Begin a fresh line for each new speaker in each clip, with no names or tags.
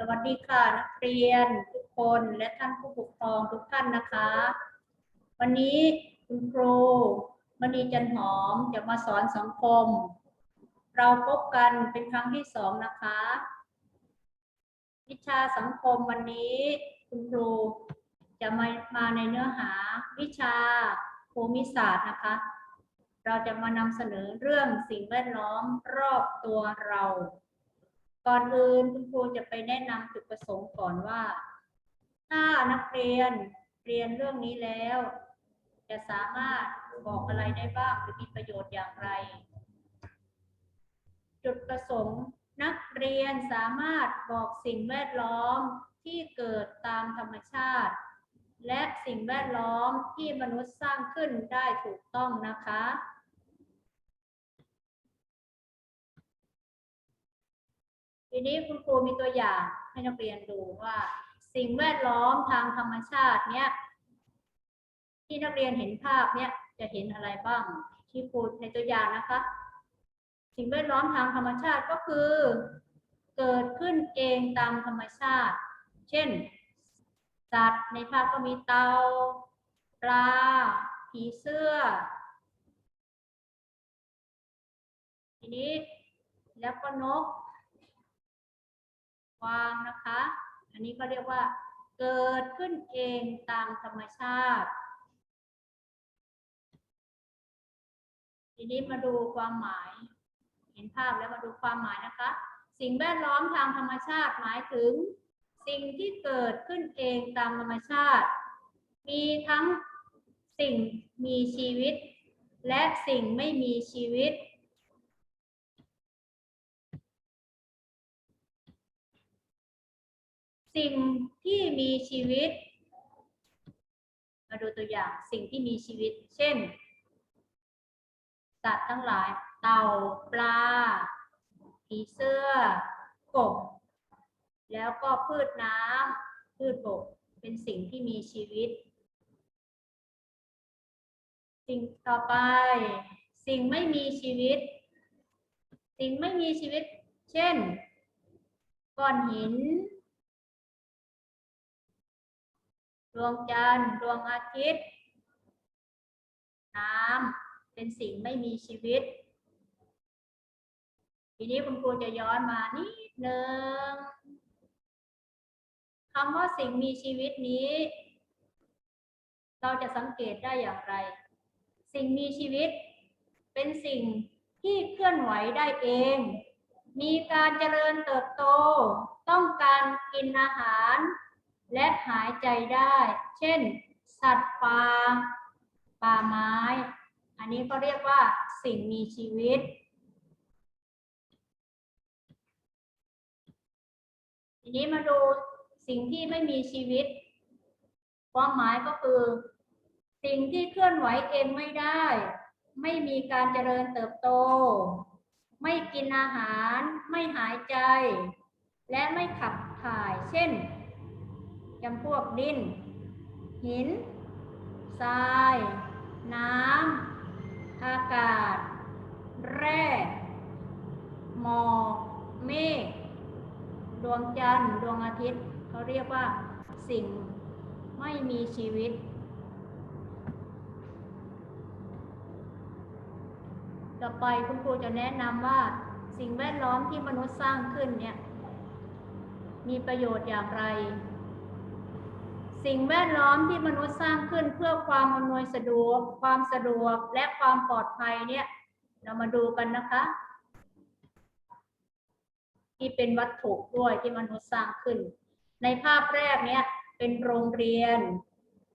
สวัสดีค่ะนักเรียนทุกคนและท่านผู้ปกครองทุกท่านนะคะ วันนี้คุณครูมณีจันหอมจะมาสอนสังคม เราพบกันเป็นครั้งที่สองนะคะ วิชาสังคมวันนี้คุณครูจะมามาในเนื้อหาวิชาภูมิศาสตร์นะคะ เราจะมานำเสนอเรื่องสิ่งแวดล้อมรอบตัวเรา ก่อนอื่นคุณครูจะไปแนะนำจุดประสงค์ก่อนว่า ถ้านักเรียนเรียนเรื่องนี้แล้ว จะสามารถบอกอะไรได้บ้างหรือมีประโยชน์อย่างไร จุดประสงค์นักเรียนสามารถบอกสิ่งแวดล้อมที่เกิดตามธรรมชาติ และสิ่งแวดล้อมที่มนุษย์สร้างขึ้นได้ถูกต้องนะคะ ทีนี้คุณครูมีตัวอย่างให้นักเรียนดูว่า สิ่งแวดล้อมทางธรรมชาติเนี้ยที่นักเรียนเห็นภาพเนี้ยจะเห็นอะไรบ้าง ที่ครูในตัวอย่างนะคะ สิ่งแวดล้อมทางธรรมชาติก็คือ เกิดขึ้นเองตามธรรมชาติ เช่นสัตว์ในภาพก็มีเตาปลาผีเสื้อ ทีนี้แล้วก็นกก วางนะคะ อันนี้ก็เรียกว่า เกิดขึ้นเองตามธรรมชาติ ทีนี้มาดูความหมาย เห็นภาพแล้วมาดูความหมายนะคะ สิ่งแวดล้อมทางธรรมชาติหมายถึง สิ่งที่เกิดขึ้นเองตามธรรมชาติ มีทั้งสิ่งมีชีวิต และสิ่งไม่มีชีวิต สิ่งที่มีชีวิต มาดูตัวอย่างสิ่งที่มีชีวิต เช่น สัตว์ทั้งหลาย เต่าปลาผีเสื้อกบ แล้วก็พืชน้ำพืชบก เป็นสิ่งที่มีชีวิต สิ่งต่อไป สิ่งไม่มีชีวิต สิ่งไม่มีชีวิต เช่น ก้อนหิน ดวงจันทร์ดวงอาทิตย์ น้ำเป็นสิ่งไม่มีชีวิต ทีนี้คุณครูจะย้อนมานิดนึงคำว่าสิ่งมีชีวิตนี้ เราจะสังเกตได้อย่างไร สิ่งมีชีวิต เป็นสิ่งที่เคลื่อนไหวได้เอง มีการเจริญเติบโต ต้องการกินอาหาร และหายใจได้ เช่น สัตว์ป่าป่าไม้ อันนี้ก็เรียกว่าสิ่งมีชีวิต ทีนี้มาดูสิ่งที่ไม่มีชีวิต ความหมายก็คือ สิ่งที่เคลื่อนไหวเองไม่ได้ ไม่มีการเจริญเติบโต ไม่กินอาหาร ไม่หายใจ และไม่ขับถ่าย เช่น จำพวกดิน หิน ทราย น้ำ อากาศ แร่หมอกเมฆ ดวงจันทร์ ดวงอาทิตย์ เขาเรียกว่าสิ่งไม่มีชีวิต ต่อไปคุณครูจะแนะนำว่าสิ่งแวดล้อมที่มนุษย์สร้างขึ้นเนี่ย มีประโยชน์อย่างไร สิ่งแวดล้อมที่มนุษย์สร้างขึ้นเพื่อความอำนวยสะดวก ความสะดวกและความปลอดภัยเนี่ย เรามาดูกันนะคะ ที่เป็นวัตถุด้วยที่มนุษย์สร้างขึ้น ในภาพแรกเนี่ยเป็นโรงเรียน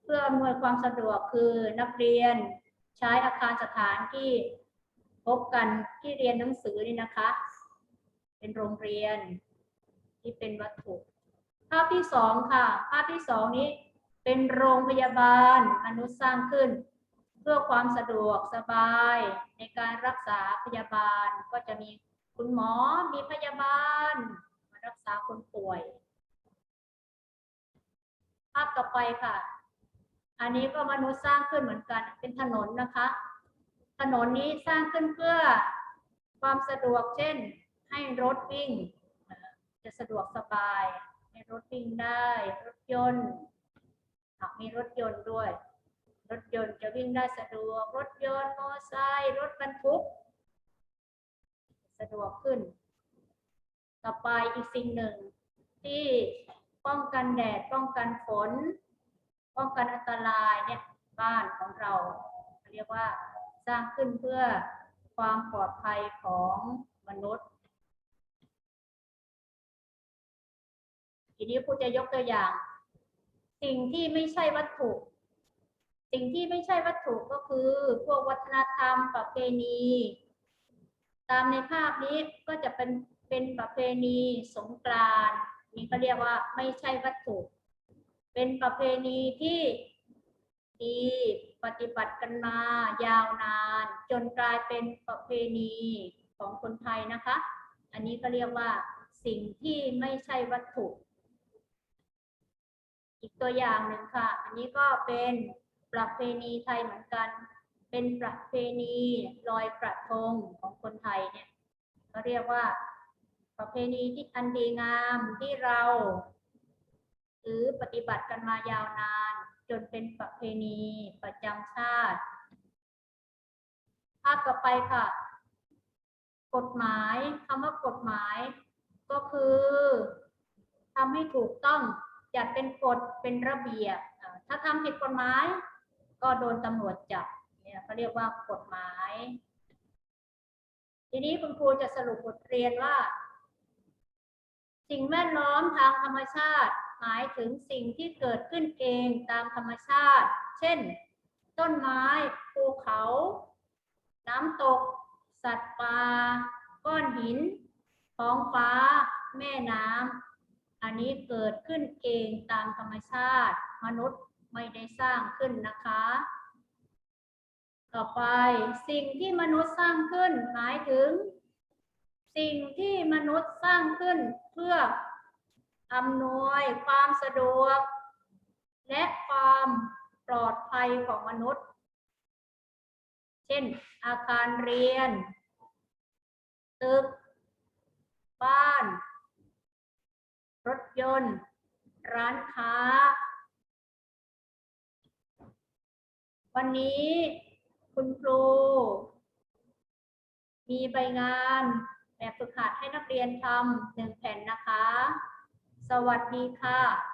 เพื่ออำนวยความสะดวกคือนักเรียนใช้อาคารสถานที่พบกันที่เรียนหนังสือนี่นะคะ เป็นโรงเรียนที่เป็นวัตถุาพที่สองค่ะ ภาพที่สองนี้เป็นโรงพยาบาลมนุสร้างขึ้น เพื่อความสะดวกสบายในการรักษาพยาบาลก็จะมีคุณหมอมีพยาบาล มารักษาคนป่วย ภาพต่อไปค่ะ อันนี้ก็มนุษย์สร้างขึ้นเหมือนกันเป็นถนนนะคะ ถนนนี้สร้างขึ้นเพื่อความสะดวกเช่น ให้รถวิ่ง จะสะดวกสบาย รถวิ่งได้ รถยนต์หากมีรถยนต์ด้วย รถยนต์จะวิ่งได้สะดวก รถยนต์มอเตอร์ไซค์รถบรรทุก สะดวกขึ้น ต่อไปอีกสิ่งหนึ่ง ที่ป้องกันแดดป้องกันฝน ป้องกันอันตรายเนี่ยบ้านของเราเรียกว่าสร้างขึ้นเพื่อความปลอดภัยของมนุษย์ ทีนี้ครูจะยกตัวอย่าง สิ่งที่ไม่ใช่วัตถุ สิ่งที่ไม่ใช่วัตถุก็คือพวกวัฒนธรรมประเพณี ตามในภาพนี้ก็จะเป็นเป็นประเพณีสงกรานต์นี่เขาเรียกว่าไม่ใช่วัตถุ เป็นประเพณีที่ดีปฏิบัติกันมายาวนาน จนกลายเป็นประเพณีของคนไทยนะคะ อันนี้ก็เรียกว่าสิ่งที่ไม่ใช่วัตถุ อีกตัวอย่างหนึ่งค่ะ อันนี้ก็เป็นประเพณีไทยเหมือนกัน เป็นประเพณีลอยกระทงของคนไทยเนี่ยก็เรียกว่า ประเพณีที่อันดีงามที่เราหรือปฏิบัติกันมายาวนาน จนเป็นประเพณีประจำชาติภาพต่อไปค่ะ กฎหมายคำว่ากฎหมาย ก็คือทำให้ถูกต้อง จัดเป็นกฎเป็นระเบียบ ถ้าทำผิดกฎหมาย ก็โดนตำรวจจับเนี่ยเขาเรียกว่ากฎหมาย ทีนี้คุณครูจะสรุปบทเรียนว่า สิ่งแวดล้อมทางธรรมชาติ หมายถึงสิ่งที่เกิดขึ้นเองตามธรรมชาติ เช่น ต้นไม้ภูเขา น้ำตก สัตว์ป่าก้อนหินท้องฟ้า แม่น้ำ อันนี้เกิดขึ้นเองตามธรรมชาติ มนุษย์ไม่ได้สร้างขึ้นนะคะ ต่อไปสิ่งที่มนุษย์สร้างขึ้นหมายถึง สิ่งที่มนุษย์สร้างขึ้นเพื่ออำนวยความสะดวก และความปลอดภัยของมนุษย์ เช่น อาคารเรียน ตึก บ้าน รถยนต์ ร้านค้า วันนี้คุณครู มีใบงานแบบฝึกหัดให้นักเรียนทำหนึ่งแผ่นนะคะ สวัสดีค่ะ